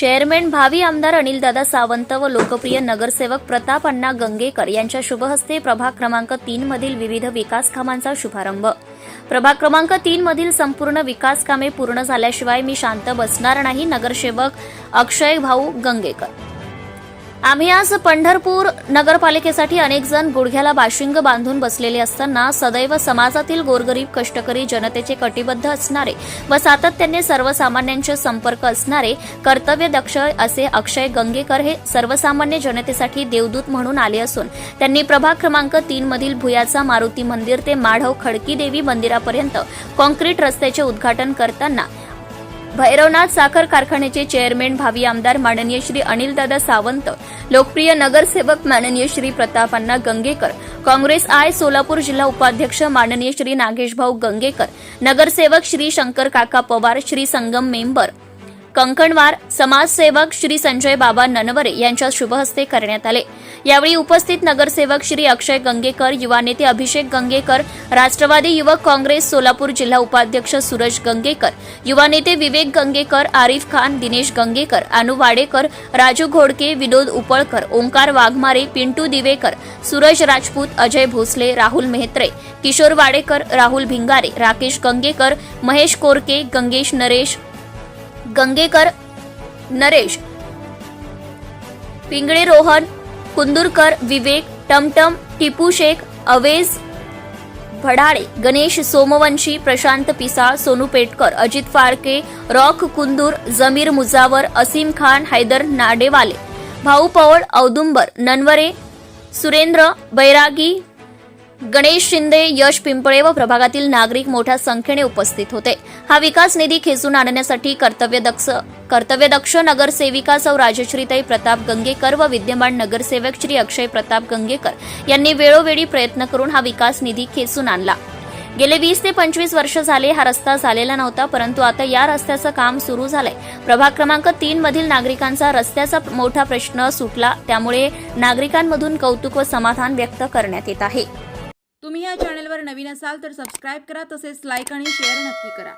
Chairman भावी आमदार अनिलदादा सावंत व लोकप्रिय नगरसेवक प्रताप अण्णा गंगेकर यांच्या शुभहस्ते प्रभाग क्रमांक तीन मधील विविध विकास कामांचा शुभारंभ. प्रभाग क्रमांक तीन मधील संपूर्ण विकास कामे पूर्ण झाल्याशिवाय मी शांत बसणार नाही नगरसेवक अक्षय भाऊ गंगेकर. आम्ही आज पंढरपूर नगरपालिकेसाठी अनेक जण गुडघ्याला बाशिंग बांधून बसलेले असताना सदैव समाजातील गोरगरीब कष्टकरी जनतेचे कटिबद्ध असणारे व सातत्याने सर्वसामान्यांचे संपर्क असणारे कर्तव्यदक्ष असे अक्षय गंगेकर हे सर्वसामान्य जनतेसाठी देवदूत म्हणून आले असून त्यांनी प्रभाग क्रमांक तीन मधील भुयाचा मारुती मंदिर ते माढव खडकी देवी मंदिरापर्यंत कॉन्क्रीट रस्त्याचे उद्घाटन करताना भैरवनाथ साखर कारखान्याचे चेअरमॅन भावी आमदार माननीय श्री अनिलदादा सावंत लोकप्रिय नगरसेवक माननीय श्री प्रतापांना गंगेकर काँग्रेस आय सोलापूर जिल्हा उपाध्यक्ष माननीय श्री नागेशभाऊ गंगेकर नगरसेवक श्री शंकर काका पवार श्री संगम मेंबर कंकणवार समाजसेवक श्री संजय बाबा ननवरे यांच्या शुभहस्ते करण्यात आले. यावेळी उपस्थित नगरसेवक श्री अक्षय गंगेकर युवा नेते अभिषेक गंगेकर राष्ट्रवादी युवक काँग्रेस सोलापूर जिल्हा उपाध्यक्ष सूरज गंगेकर युवा नेते विवेक गंगेकर आरिफ खान दिनेश गंगेकर अनु वाडेकर राजू घोडके विनोद उपळकर ओंकार वाघमारे पिंटू दिवेकर सूरज राजपूत अजय भोसले राहुल मेहत्रे किशोर वाडेकर राहुल भिंगारे राकेश गंगेकर महेश कोरके गंगेश नरेश गंगेकर नरेश पिंगळे रोहन कुंदुरकर विवेक टमटम टिपू शेख अवेज भडाळे गणेश सोमवंशी प्रशांत पिसाळ सोनू पेटकर अजित फाळके रॉक कुंदूर जमीर मुजावर असीम खान हैदर नाडेवाले भाऊ पवळ औदुंबर ननवरे सुरेंद्र बैरागी गणेश शिंदे यश पिंपळे व प्रभागातील नागरिक मोठ्या संख्येने उपस्थित होते. हा विकास निधी खेचून आणण्यासाठी कर्तव्यदक्ष कर्तव्यदक्ष नगरसेविका सौ राजश्रीताई प्रताप गंगेकर व विद्यमान नगरसेवक श्री अक्षय प्रताप गंगेकर यांनी वेळोवेळी प्रयत्न करून हा विकास निधी खेचून आणला. गेले वीस ते पंचवीस वर्ष झाले हा रस्ता झालेला नव्हता परंतु आता या रस्त्याचं काम सुरू झालंय. प्रभाग क्रमांक तीन मधील नागरिकांचा रस्त्याचा मोठा प्रश्न सुटला त्यामुळे नागरिकांमधून कौतुक व समाधान व्यक्त करण्यात येत आहे. तुम्ही या चॅनलवर नवीन असाल तर सबस्क्राईब करा तसेच लाईक आणि शेअर नक्की करा.